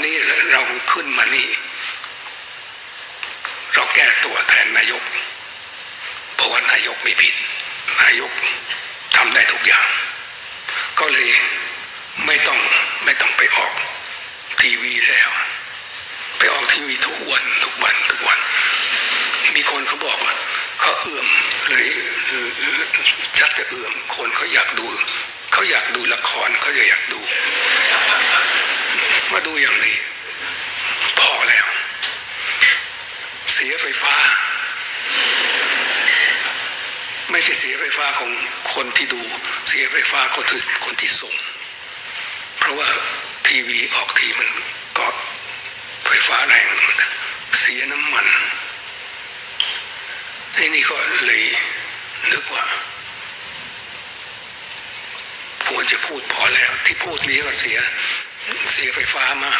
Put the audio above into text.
ันนี้เราขึ้นมานี่ เราแก้ตัวแทนนายกเพราะว่านายกไม่ผิด นายกทำได้ทุกอย่าง ก็เลยไม่ต้องไม่ต้องไปออกทีวีแล้ว ไปออกทีวีทุกวันทุกวันทุกวัน มีคนเขาบอกว่าเขาเอื่อมเลยชักจะเอื่อมคนเขาอยากดู เขาอยากดูละครเขาจะอยากดู ดูอย่างนี้ พอแล้ว เสียไฟฟ้า ไม่ใช่เสียไฟฟ้าของคนที่ดู เสียไฟฟ้าคนที่คนที่ส่ง เพราะว่าทีวีออกทีมันก็ไฟฟ้าแรงเหมือนกันเสียน้ำมันไอ้นี่ก็เลยนึกว่าควรจะพูดพอแล้ว ที่พูดนี้ก็เสีย เสียไฟฟ้ามา